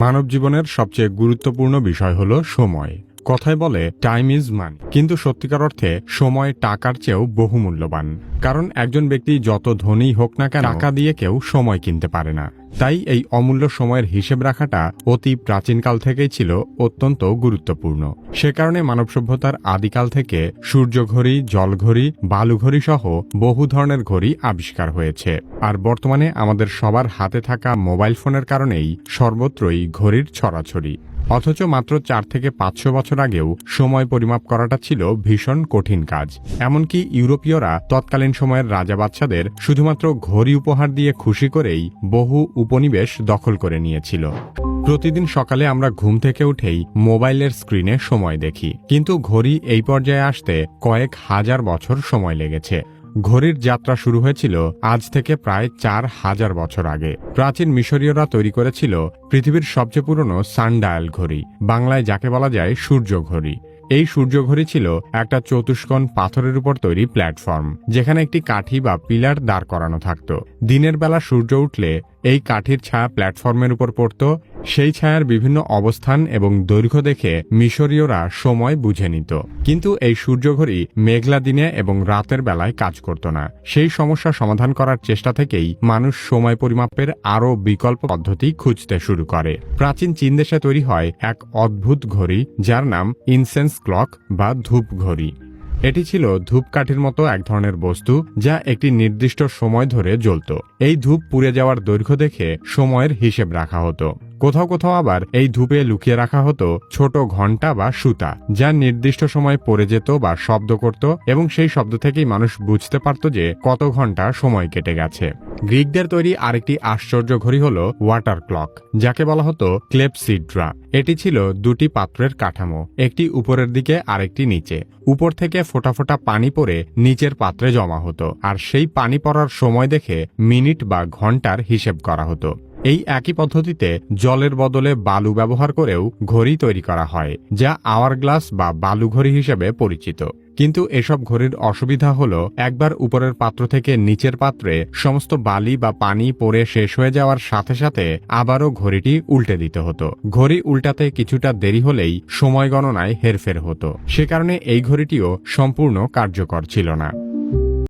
মানব জীবনের সবচেয়ে গুরুত্বপূর্ণ বিষয় হল সময়। কথায় বলে টাইম ইজ মানি কিন্তু সত্যিকার অর্থে, সময় টাকার চেয়েও বহু মূল্যবান কারণ একজন ব্যক্তি যত ধনী হোক না কেন, টাকা দিয়ে কেউ সময় কিনতে পারে না। তাই এই অমূল্য সময়ের হিসেব রাখাটা অতি প্রাচীনকাল থেকেই ছিল অত্যন্ত গুরুত্বপূর্ণ। সে কারণে মানব সভ্যতার আদিকাল থেকে সূর্য ঘড়ি সূর্যঘড়ি, জলঘড়ি, বালুঘড়ি সহ বহু ধরনের ঘড়ি আবিষ্কার হয়েছে। আর বর্তমানে আমাদের সবার হাতে থাকা মোবাইল ফোনের কারণেই সর্বত্রই ঘড়ির ছড়াছড়ি। অথচ মাত্র চার থেকে পাঁচশো বছর আগেও সময় পরিমাপ করাটা ছিল ভীষণ কঠিন কাজ। এমনকি ইউরোপীয়রা তৎকালীন সময়ের রাজা বাচ্চাদের শুধুমাত্র ঘড়ি উপহার দিয়ে খুশি করেই বহু উপনিবেশ দখল করে নিয়েছিল। প্রতিদিন সকালে আমরা ঘুম থেকে উঠেই মোবাইলের স্ক্রিনে সময় দেখি। কিন্তু ঘড়ি এই পর্যায়ে আসতে কয়েক হাজার বছর সময় লেগেছে। ঘড়ির যাত্রা শুরু হয়েছিল আজ থেকে প্রায় চার হাজার বছর আগে। প্রাচীন মিশরীয়রা তৈরি করেছিল পৃথিবীর সবচেয়ে পুরনো সানডায়াল ঘড়ি, বাংলায় যাকে বলা যায় সূর্য ঘড়ি। এই সূর্য ঘড়ি ছিল একটা চতুষ্কোণ পাথরের উপর তৈরি প্ল্যাটফর্ম, যেখানে একটি কাঠি বা পিলার দাঁড় করানো থাকত। দিনের বেলা সূর্য উঠলে এই কাঠির ছায়া প্ল্যাটফর্মের উপর পড়ত। সেই ছায়ার বিভিন্ন অবস্থান এবং দৈর্ঘ্য দেখে মিশরীয়রা সময় বুঝে নিত। কিন্তু এই সূর্যঘড়ি মেঘলা দিনে এবং রাতের বেলায় কাজ করত না। সেই সমস্যা সমাধান করার চেষ্টা থেকেই মানুষ সময় পরিমাপের আরও বিকল্প পদ্ধতি খুঁজতে শুরু করে। প্রাচীন চীন দেশে তৈরি হয় এক অদ্ভুত ঘড়ি যার নাম ইনসেন্স ক্লক বা ধূপ ঘড়ি এটি ছিল ধূপকাঠির মতো এক ধরনের বস্তু যা একটি নির্দিষ্ট সময় ধরে জ্বলত। এই ধূপ পুড়ে যাওয়ার দৈর্ঘ্য দেখে সময়ের হিসেব রাখা হতো। কোথাও কোথাও আবার এই ধূপে লুকিয়ে রাখা হতো ছোট ঘণ্টা বা সুতা, যা নির্দিষ্ট সময় পড়ে যেত বা শব্দ করত এবং সেই শব্দ থেকেই মানুষ বুঝতে পারত যে কত ঘণ্টা সময় কেটে গেছে। গ্রিকদের তৈরি আরেকটি আশ্চর্য ঘড়ি হল ওয়াটার ক্লক, যাকে বলা হতো ক্লেপসিড্রা। এটি ছিল দুটি পাত্রের কাঠামো, একটি উপরের দিকে আরেকটি নিচে। উপর থেকে ফোটা ফোটা পানি পরে নিচের পাত্রে জমা হতো, আর সেই পানি পড়ার সময় দেখে মিনিট বা ঘণ্টার হিসেব করা হতো। এই একই পদ্ধতিতে জলের বদলে বালু ব্যবহার করেও ঘড়ি তৈরি করা হয়, যা আওয়ার গ্লাস বা বালু ঘড়ি হিসেবে পরিচিত। কিন্তু এসব ঘড়ির অসুবিধা হল, একবার উপরের পাত্র থেকে নিচের পাত্রে সমস্ত বালি বা পানি পড়ে শেষ হয়ে যাওয়ার সাথে সাথে আবারও ঘড়িটি উল্টে দিতে হতো। ঘড়ি উল্টাতে কিছুটা দেরি হলেই সময় গণনায় হেরফের হতো। সে কারণে এই ঘড়িটিও সম্পূর্ণ কার্যকর ছিল না।